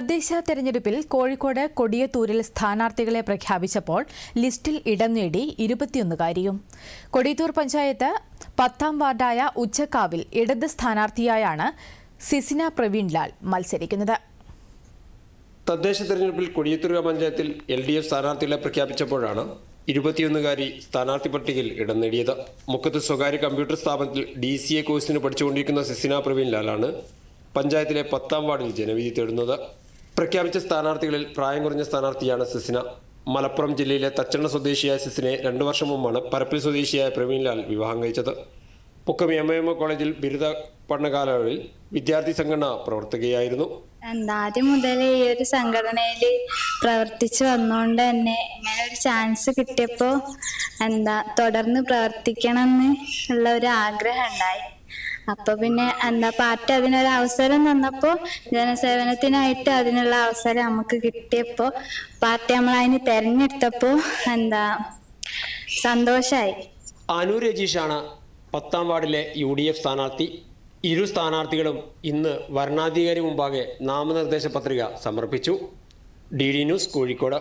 തദ്ദേശ തെരഞ്ഞെടുപ്പിൽ കോഴിക്കോട് കൊടിയത്തൂരിൽ സ്ഥാനാർത്ഥികളെ പ്രഖ്യാപിച്ചപ്പോൾ ലിസ്റ്റിൽ ഇടം നേടി ഇരുപത്തിയൊന്നുകാരിയും. കൊടിയത്തൂർ പഞ്ചായത്ത് പത്താം വാർഡായ ഉച്ചക്കാവിൽ ഇടത് സ്ഥാനാർത്ഥിയായാണ് സിസിന പ്രവീൺലാൽ മത്സരിക്കുന്നത്. തദ്ദേശ തെരഞ്ഞെടുപ്പിൽ കൊടിയത്തൂർ പഞ്ചായത്തിൽ എൽ ഡി എഫ് സ്ഥാനാർത്ഥികളെ പ്രഖ്യാപിച്ചപ്പോഴാണ് ഇരുപത്തിയൊന്നുകാരി സ്ഥാനാർത്ഥി പട്ടികയിൽ ഇടം നേടിയത്. മുക്കത്ത് സ്വകാര്യ കമ്പ്യൂട്ടർ സ്ഥാപനത്തിൽ ഡി സി എ കോഴ്സിന് പഠിച്ചുകൊണ്ടിരിക്കുന്ന സിസിന പ്രവീൺലാലാണ് പഞ്ചായത്തിലെ പത്താം വാർഡിൽ ജനവിധി തേടുന്നത്. പ്രഖ്യാപിച്ച സ്ഥാനാർത്ഥികളിൽ പ്രായം കുറഞ്ഞ സ്ഥാനാർത്ഥിയാണ് സിസിന. മലപ്പുറം ജില്ലയിലെ തച്ചണ്ണ സ്വദേശിയായ സിസിനെ രണ്ടു വർഷം മുമ്പാണ് പരപ്പിൽ സ്വദേശിയായ പ്രവീൺലാൽ വിവാഹം കഴിച്ചത്. പൊക്കം എം എം കോളേജിൽ ബിരുദ പഠനകാലങ്ങളിൽ വിദ്യാർത്ഥി സംഘടന പ്രവർത്തകയായിരുന്നു. ആദ്യം മുതൽ ഈ ഒരു സംഘടനയിൽ പ്രവർത്തിച്ചു വന്നുകൊണ്ട് തന്നെ ഇങ്ങനെ ഒരു ചാൻസ് കിട്ടിയപ്പോൾ എന്താ തുടർന്ന് പ്രവർത്തിക്കണം എന്ന് ഉള്ള ഒരു ആഗ്രഹം ഉണ്ടായി. അപ്പൊ പിന്നെ എന്താ പാർട്ടി അതിനൊരു അവസരം തന്നപ്പോ ജനസേവനത്തിനായിട്ട് അതിനുള്ള അവസരം നമുക്ക് കിട്ടിയപ്പോ പാർട്ടി നമ്മൾ അതിന് തെരഞ്ഞെടുത്തപ്പോ എന്താ സന്തോഷായി. അനു രജീഷാണ് പത്താം വാർഡിലെ യു ഡി എഫ് സ്ഥാനാർത്ഥി. ഇരു സ്ഥാനാർത്ഥികളും ഇന്ന് വരണാധികാരി മുമ്പാകെ നാമനിർദ്ദേശ പത്രിക സമർപ്പിച്ചു. D D news Kozhikode.